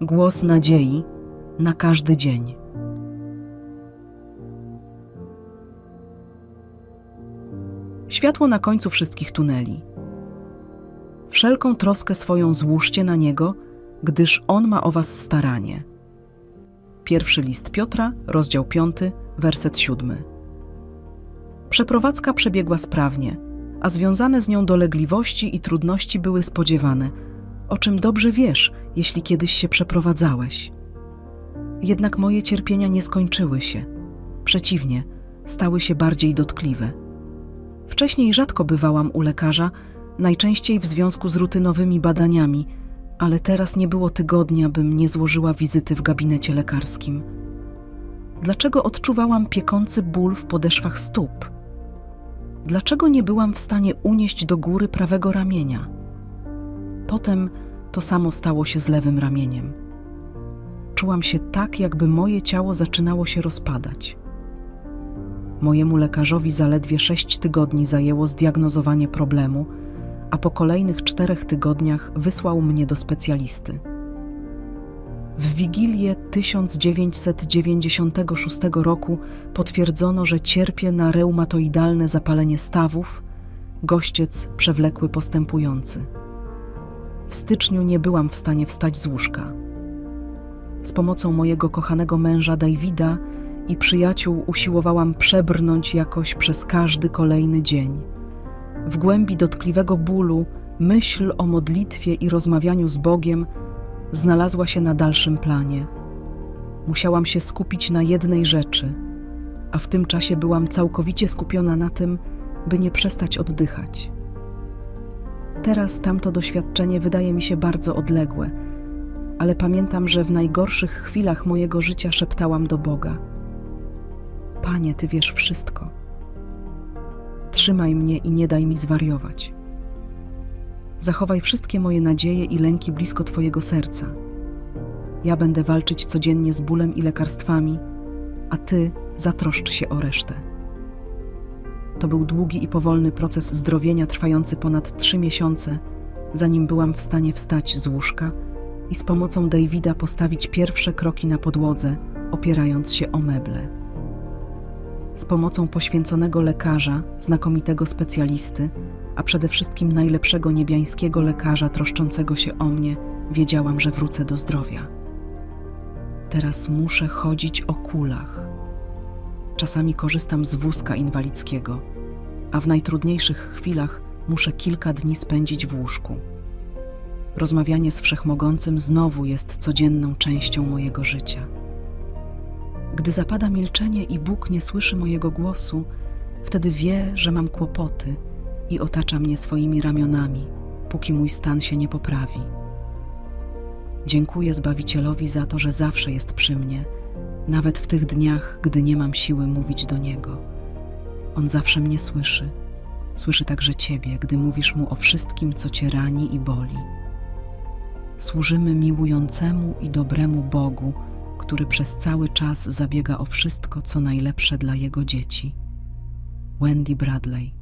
Głos nadziei na każdy dzień. Światło na końcu wszystkich tuneli. Wszelką troskę swoją złóżcie na Niego, gdyż On ma o was staranie. Pierwszy list Piotra, rozdział 5, werset 7. Przeprowadzka przebiegła sprawnie, a związane z nią dolegliwości i trudności były spodziewane, o czym dobrze wiesz, jeśli kiedyś się przeprowadzałeś. Jednak moje cierpienia nie skończyły się. Przeciwnie, stały się bardziej dotkliwe. Wcześniej rzadko bywałam u lekarza, najczęściej w związku z rutynowymi badaniami, ale teraz nie było tygodnia, bym nie złożyła wizyty w gabinecie lekarskim. Dlaczego odczuwałam piekący ból w podeszwach stóp? Dlaczego nie byłam w stanie unieść do góry prawego ramienia? Potem to samo stało się z lewym ramieniem. Czułam się tak, jakby moje ciało zaczynało się rozpadać. Mojemu lekarzowi zaledwie sześć tygodni zajęło zdiagnozowanie problemu, a po kolejnych czterech tygodniach wysłał mnie do specjalisty. W Wigilię 1996 roku potwierdzono, że cierpię na reumatoidalne zapalenie stawów, gościec przewlekły postępujący. W styczniu nie byłam w stanie wstać z łóżka. Z pomocą mojego kochanego męża Davida i przyjaciół usiłowałam przebrnąć jakoś przez każdy kolejny dzień. W głębi dotkliwego bólu myśl o modlitwie i rozmawianiu z Bogiem znalazła się na dalszym planie. Musiałam się skupić na jednej rzeczy, a w tym czasie byłam całkowicie skupiona na tym, by nie przestać oddychać. Teraz tamto doświadczenie wydaje mi się bardzo odległe, ale pamiętam, że w najgorszych chwilach mojego życia szeptałam do Boga: Panie, Ty wiesz wszystko. Trzymaj mnie i nie daj mi zwariować. Zachowaj wszystkie moje nadzieje i lęki blisko Twojego serca. Ja będę walczyć codziennie z bólem i lekarstwami, a Ty zatroszcz się o resztę. To był długi i powolny proces zdrowienia trwający ponad trzy miesiące, zanim byłam w stanie wstać z łóżka i z pomocą Davida postawić pierwsze kroki na podłodze, opierając się o meble. Z pomocą poświęconego lekarza, znakomitego specjalisty, a przede wszystkim najlepszego niebiańskiego lekarza troszczącego się o mnie, wiedziałam, że wrócę do zdrowia. Teraz muszę chodzić o kulach. Czasami korzystam z wózka inwalidzkiego, a w najtrudniejszych chwilach muszę kilka dni spędzić w łóżku. Rozmawianie z Wszechmogącym znowu jest codzienną częścią mojego życia. Gdy zapada milczenie i Bóg nie słyszy mojego głosu, wtedy wie, że mam kłopoty i otacza mnie swoimi ramionami, póki mój stan się nie poprawi. Dziękuję Zbawicielowi za to, że zawsze jest przy mnie, nawet w tych dniach, gdy nie mam siły mówić do Niego. On zawsze mnie słyszy. Słyszy także Ciebie, gdy mówisz Mu o wszystkim, co Cię rani i boli. Służymy miłującemu i dobremu Bogu, który przez cały czas zabiega o wszystko, co najlepsze dla Jego dzieci. Wendy Bradley